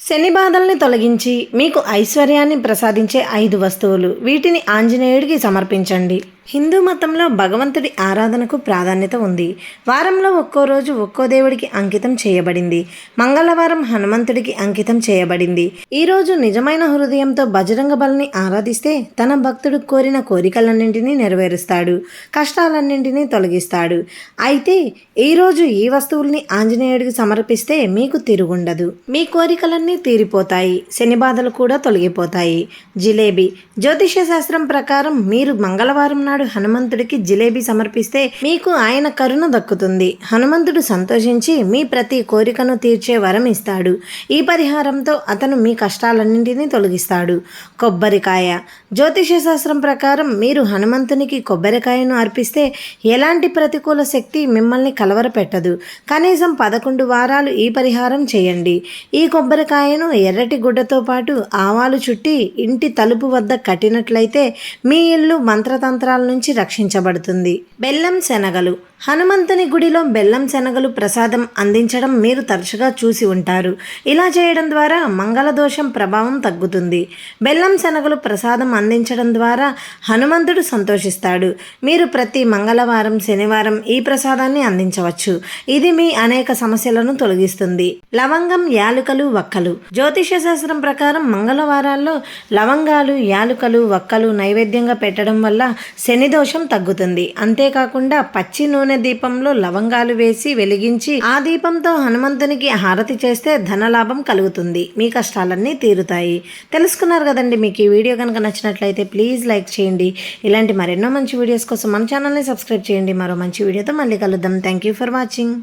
శని బాధల్ని తొలగించి మీకు ఐశ్వర్యాన్ని ప్రసాదించే ఐదు వస్తువులు. వీటిని ఆంజనేయుడికి సమర్పించండి. హిందూ మతంలో భగవంతుడి ఆరాధనకు ప్రాధాన్యత ఉంది. వారంలో ఒక్కో రోజు ఒక్కో దేవుడికి అంకితం చేయబడింది. మంగళవారం హనుమంతుడికి అంకితం చేయబడింది. ఈ రోజు నిజమైన హృదయంతో బజరంగ బలిని ఆరాధిస్తే తన భక్తుడు కోరిన కోరికలన్నింటినీ నెరవేరుస్తాడు. కష్టాలన్నింటినీ తొలగిస్తాడు. అయితే ఈ రోజు ఈ వస్తువుల్ని ఆంజనేయుడికి సమర్పిస్తే మీకు తిరుగుండదు. మీ కోరికలన్నీ తీరిపోతాయి. శని బాధలు కూడా తొలగిపోతాయి. జిలేబీ జ్యోతిష్య శాస్త్రం ప్రకారం మీరు మంగళవారం నాడు హనుమంతుడికి జిలేబీ సమర్పిస్తే మీకు ఆయన కరుణ దక్కుతుంది. హనుమంతుడు సంతోషించి మీ ప్రతి కోరికను తీర్చే వరం ఇస్తాడు. ఈ పరిహారంతో అతను మీ కష్టాలన్నింటినీ తొలగిస్తాడు. కొబ్బరికాయ. జ్యోతిష్య శాస్త్రం ప్రకారం మీరు హనుమంతునికి కొబ్బరికాయను అర్పిస్తే ఎలాంటి ప్రతికూల శక్తి మిమ్మల్ని కలవరపెట్టదు. కనీసం పదకొండు వారాలు ఈ పరిహారం చేయండి. ఈ కొబ్బరికాయను ఎర్రటి గుడ్డతో పాటు ఆవాలు చుట్టి ఇంటి తలుపు వద్ద కట్టినట్లయితే మీ ఇల్లు మంత్రతంత్రాల నుంచి రక్షించబడుతుంది. బెల్లం శనగలు. హనుమంతుని గుడిలో బెల్లం శనగలు ప్రసాదం అందించడం మీరు తరచుగా చూసి ఉంటారు. ఇలా చేయడం ద్వారా మంగళదోషం ప్రభావం తగ్గుతుంది. బెల్లం శనగలు ప్రసాదం అందించడం ద్వారా హనుమంతుడు సంతోషిస్తాడు. మీరు ప్రతి మంగళవారం శనివారం ఈ ప్రసాదాన్ని అందించవచ్చు. ఇది మీ అనేక సమస్యలను తొలగిస్తుంది. లవంగం యాలుకలు వక్కలు. జ్యోతిష శాస్త్రం ప్రకారం మంగళవారాల్లో లవంగాలు యాలుకలు వక్కలు నైవేద్యంగా పెట్టడం వల్ల శని దోషం తగ్గుతుంది. అంతేకాకుండా పచ్చి నూనె దీపంలో లవంగాలు వేసి వెలిగించి ఆ దీపంతో హనుమంతునికి హారతి చేస్తే ధనలాభం కలుగుతుంది. మీ కష్టాలన్నీ తీరుతాయి. తెలుసుకున్నారు కదండి మీకు ఈ వీడియో కనుక నచ్చినట్లయితే ప్లీజ్ లైక్ చేయండి. ఇలాంటి మరెన్నో మంచి వీడియోస్ కోసం మన ఛానల్ని సబ్స్క్రైబ్ చేయండి. మరో మంచి వీడియోతో మళ్ళీ కలుద్దాం. Thank you for watching